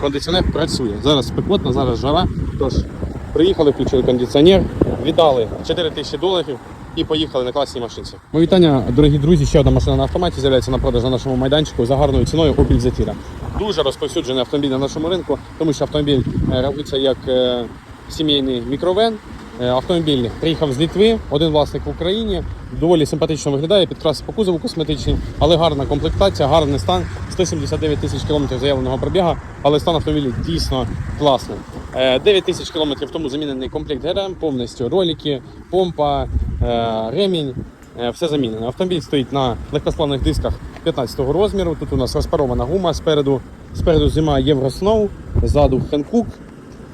Кондиціонер працює. Зараз спекотно, зараз жара. Тож приїхали, включили кондиціонер, віддали 4 тисячі доларів і поїхали на класній машинці. Мої вітання, дорогі друзі. Ще одна машина на автоматі з'являється на продаж на нашому майданчику за гарною ціною Opel Zafira. Дуже розповсюджений автомобіль на нашому ринку, тому що автомобіль е, рахується як е, сімейний мікровен. Е, Автомобіль приїхав з Літви, один власник в Україні. Доволі симпатично виглядає, підкраси по кузову косметичні, але гарна комплектація, гарний стан. 179 тисяч кілометрів заявленого пробіга, але стан автомобіля дійсно класний. Е, 9 тисяч кілометрів тому замінений комплект ГРМ, повністю ролики, помпа, е, ремінь. Е, Все замінено. Автомобіль стоїть на легкосплавних дисках 15-го розміру. Тут у нас розпарована гума спереду. Спереду зима Євросноу, ззаду Хенкук.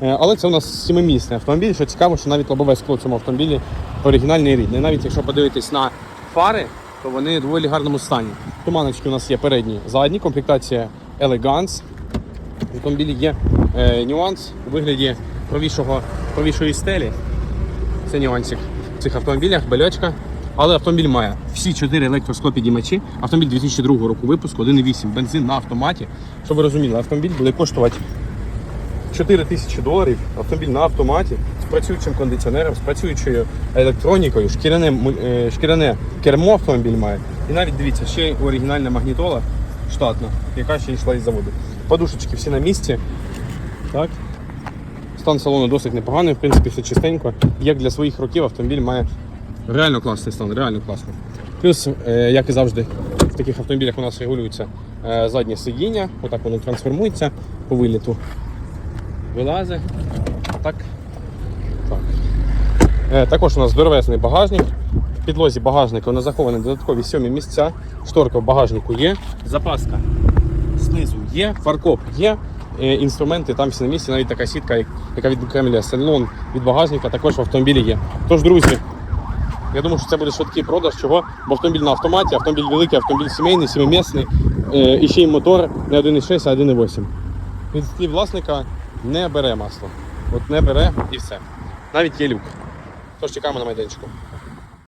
Е, Але це у нас сімимісний автомобіль. Що цікаво, що навіть лобове скло в цьому автомобілі оригінальний рідний. Навіть якщо подивитись на фари, то вони в доволі гарному стані. Туманочки у нас є передні, задні, комплектація Elegance. В автомобілі є е, нюанс у вигляді правішого, правішої стелі. Це нюансик в цих автомобілях, бельочка. Але автомобіль має всі чотири електросклопідіймачі. Автомобіль 2002 року випуску, 1,8 бензин на автоматі. Щоб ви розуміли, автомобіль буде коштувати 4 тисячі доларів. Автомобіль на автоматі з працюючим кондиціонером, з працюючою електронікою, шкіряне, е, шкіряне кермо автомобіль має. І навіть дивіться, ще оригінальна магнітола штатна, яка ще йшла із заводу. Подушечки всі на місці. Так. Стан салону досить непоганий, в принципі, все чистенько. Як для своїх років автомобіль має реально класний стан, реально класний. Плюс, е, як і завжди, в таких автомобілях у нас регулюється е, заднє сидіння, отак воно трансформується по виліту. Вилазить. Так. так. Е, також у нас здоровезний багажник. В підлозі багажника у нас додаткові сьомі місця. Шторка в багажнику є. Запаска знизу є, фаркоп є. Е, Інструменти там всі на місці, навіть така сітка, як- яка відокремлює салон від багажника, також в автомобілі є. Тож, друзі, я думаю, що це буде швидкий продаж. Чого? Бо автомобіль на автоматі, автомобіль великий, автомобіль сімейний, сімимісний, е, і ще й мотор не 1,6, а 1,8. Від слів власника не бере масло. От не бере і все. Навіть є люк. Тож чекаємо на майданчику.